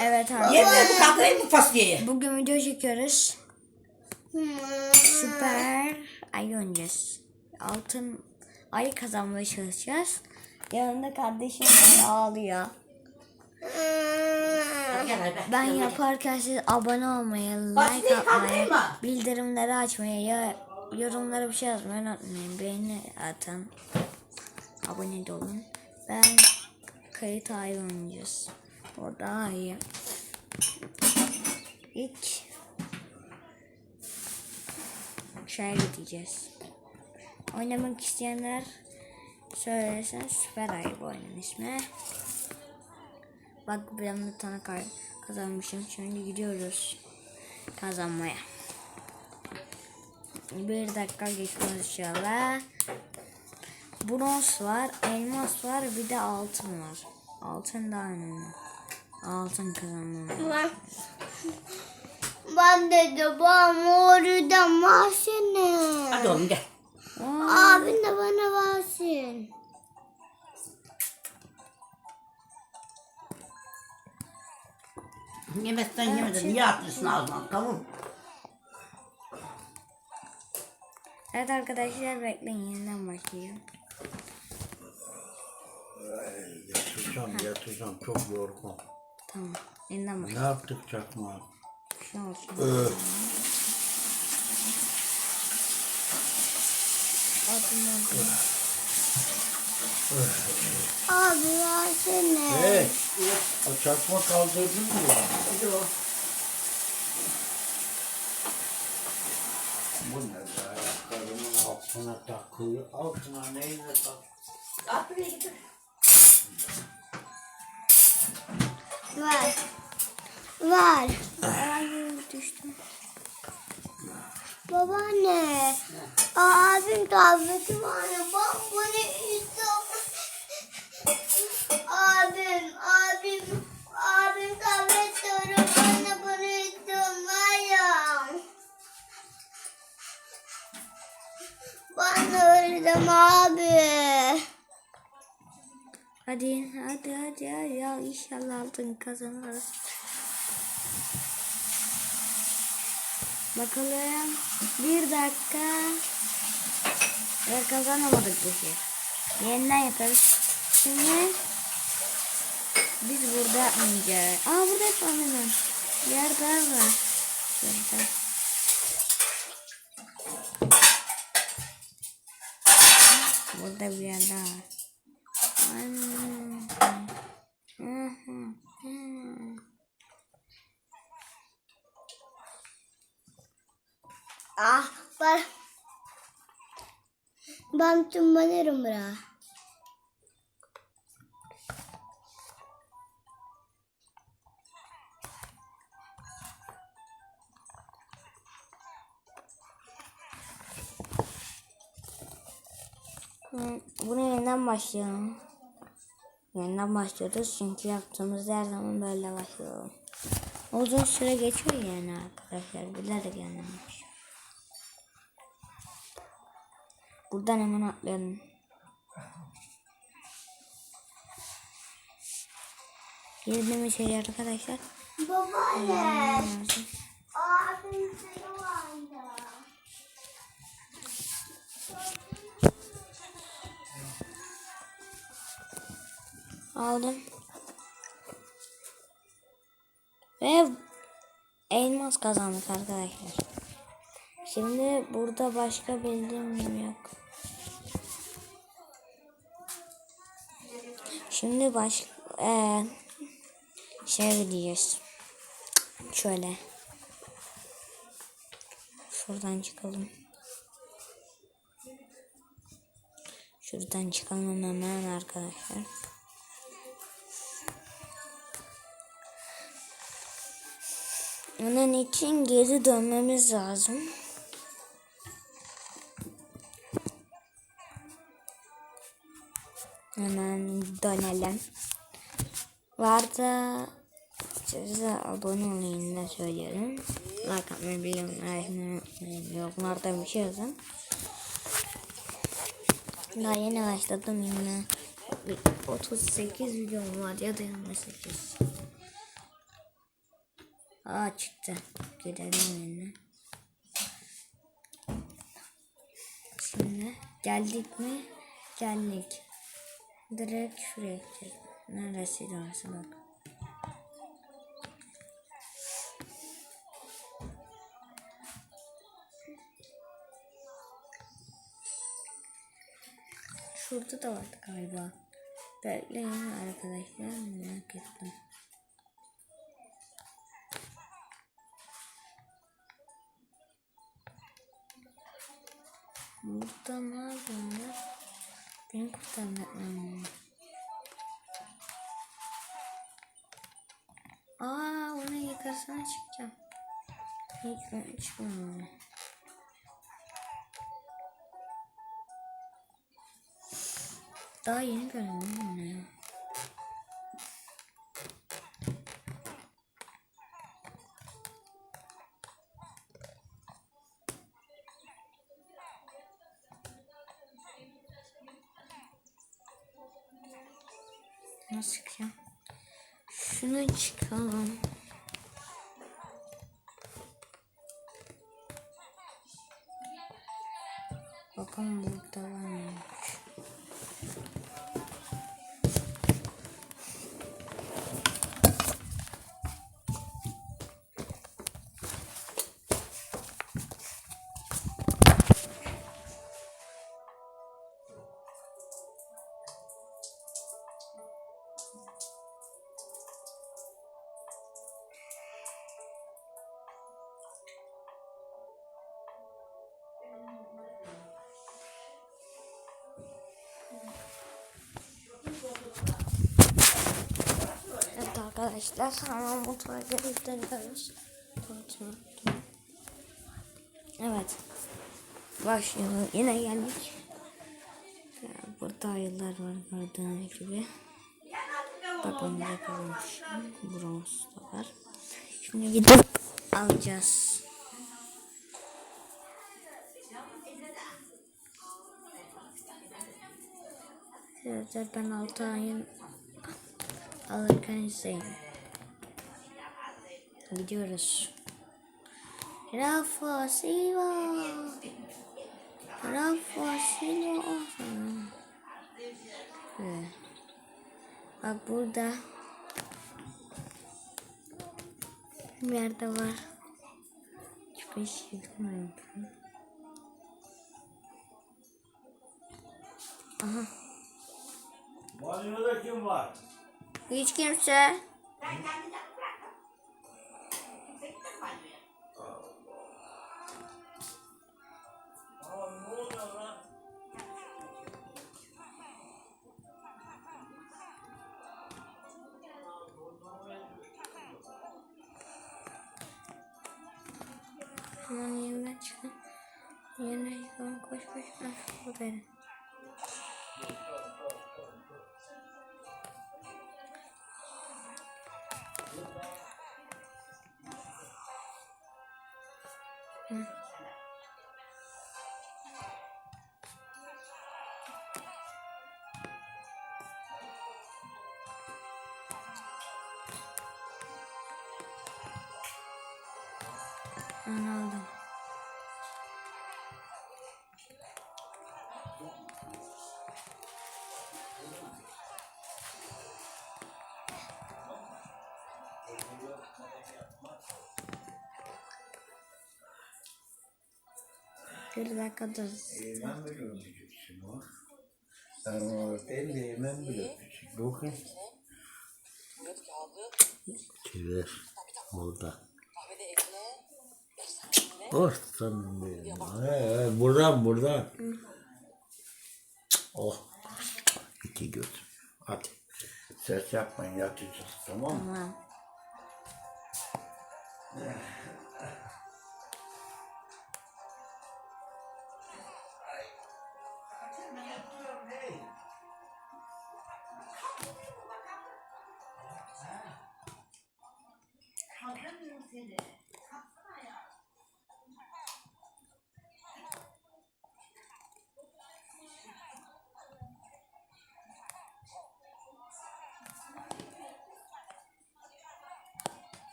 Evet abi. Yemiyor bu kalkayım mı fasulyeyi? Bugün video çekiyoruz. Süper ay oynayacağız. Altın ay kazanmaya çalışacağız. Yanında kardeşim ağlıyor. Ben yaparken siz abone olmayı, like atmayı, bildirimleri açmayı, ya, yorumlara bir şey yazmayı unutmayın. Beğeni atın. Abone olun. Ben kayıt ayı oynayacağız. O daha iyi. İlk şeye gideceğiz. Oynamak isteyenler söylesin Süper Ayı bu oyunun ismi. Bak bir tane kar kazanmışım. Şimdi gidiyoruz kazanmaya. Bir dakika geçmez inşallah. Bronz var, elmas var, bir de altın var. Altın daha önemli. Altın kazanmam. Ben, ben de babam oradan versene. Hadi oğlum gel. Abin de bana versin. Yemezsen yemedin. Niye atmışsın ağzına? Kavun. Evet arkadaşlar bekleyin yeniden başlayacağım. Yatacağım yatacağım çok yorgun. Tamam. Yeniden Ne yaptık çakma? Şu olsun. Öf. Altından Abi versene. Hey, o çakma kaldırdın mı? Oğlum. Bu ne be? Ayaklarımın altına takıyor. Altına neyine tak? At buraya getir. Ver. Ver. Ay düştüm. Babaanne. Abim tableti var ya. Bak Hadi hadi hadi ya inşallah altın kazanırız. Bakalım. Bir dakika. Ve kazanamadık bu şey. Yeniden yaparız. Şimdi biz burada yapmayacağız. Aa burada yapalım. Yer daha var. Şurada. Burada bir yer daha var. Ah ben ben tümlerim bura. Bunu yeniden başlayalım. Yeniden başlıyoruz çünkü yaptığımız her zaman böyle başlıyor. Uzun süre geçiyor yani arkadaşlar. Bilerek başlıyor. Buradan hemen atlayalım. Girdim içeri arkadaşlar. Babaanne. Abim Aldım. Ve elmas kazandık arkadaşlar. Şimdi burada başka bildiğim yok. Şimdi baş eee şey gideceğiz. Şöyle. Şuradan çıkalım. Şuradan çıkalım hemen arkadaşlar. Onun için geri dönmemiz lazım. Hemen dönelim. Vardı size abone olayım da söyleyelim. Like atmayı, bildirimleri unutmayın. Yorumlarda bir şey yazın. Daha yeni başladım yine. Bir 38 videom var ya da 28. Aa çıktı. Gidelim yerine. Şimdi geldik mi? Geldik. Direkt şuraya gideceğiz. Neresiydi orası bak. Şurada da vardı galiba. Bekleyin arkadaşlar merak ettim. Burada ne yapıyorlar? Beni kurtarmak. Aa onun yukarısına çıkacağım. Ben çıkmıyorum. Daha yeni gördüm bunu ya. Nasıl çıkacağım? Şunu çıkalım. Bakalım burada var arkadaşlar hemen mutfağa. Unutma. Evet. Başlıyoruz. Yine geldik. Burada ayılar var gördüğünüz gibi. Bakın yapılmış. Bronz da var. Şimdi gidip alacağız. Arkadaşlar ben 6 ayın alırken izleyin. Gidiyoruz. Rafa Silva. Rafa Silva. Evet. Bak burada bir yerde var. Hiçbir şey. Aha. Banyoda kim var? Hiç kimse Aman yemden çıkın. Yerine Ben aldım. Bir dakika dur. Hemen bile öpeceksin o. Sen o elle hemen bile öpeceksin. Bakın. Çevir. Burada. Dostum benim. He, buradan buradan. Oh. İki göz. Hadi. Ses yapmayın yatacağız tamam mı? Tamam. Kalkamıyorum seni.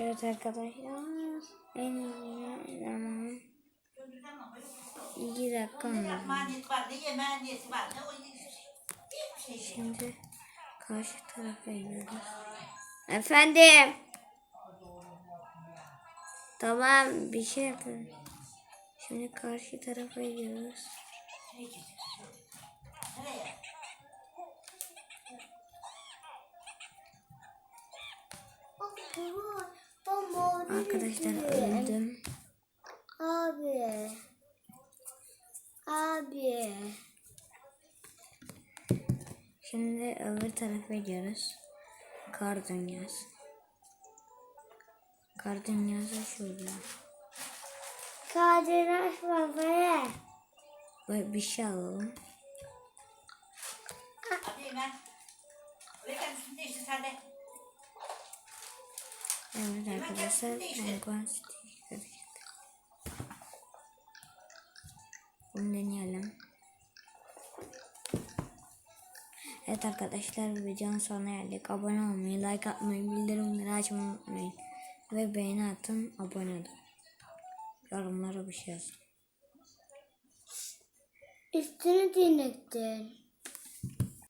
Evet arkadaşlar. En iyi zaman. İki dakika mı? Şey. Şimdi karşı tarafa gidiyoruz. Efendim. Tamam bir şey yapın. Şimdi karşı tarafa gidiyoruz. Nereye? Arkadaşlar öldüm. Abi. Abi. Şimdi öbür tarafa gidiyoruz. Kar dünyası. Kar dünyası şurada. Kadiraş babaya. Böyle bir şey alalım. Hadi hemen. Oraya gel üstünü değiştir sen de. Evet arkadaşlar. Penguin City. Bunu deneyelim. Evet arkadaşlar videonun sonuna geldik. Abone olmayı, like atmayı, bildirimleri açmayı unutmayın. Ve beğeni atın, abone olun. Yorumlara bir şey yazın. Üstünü dinlettin.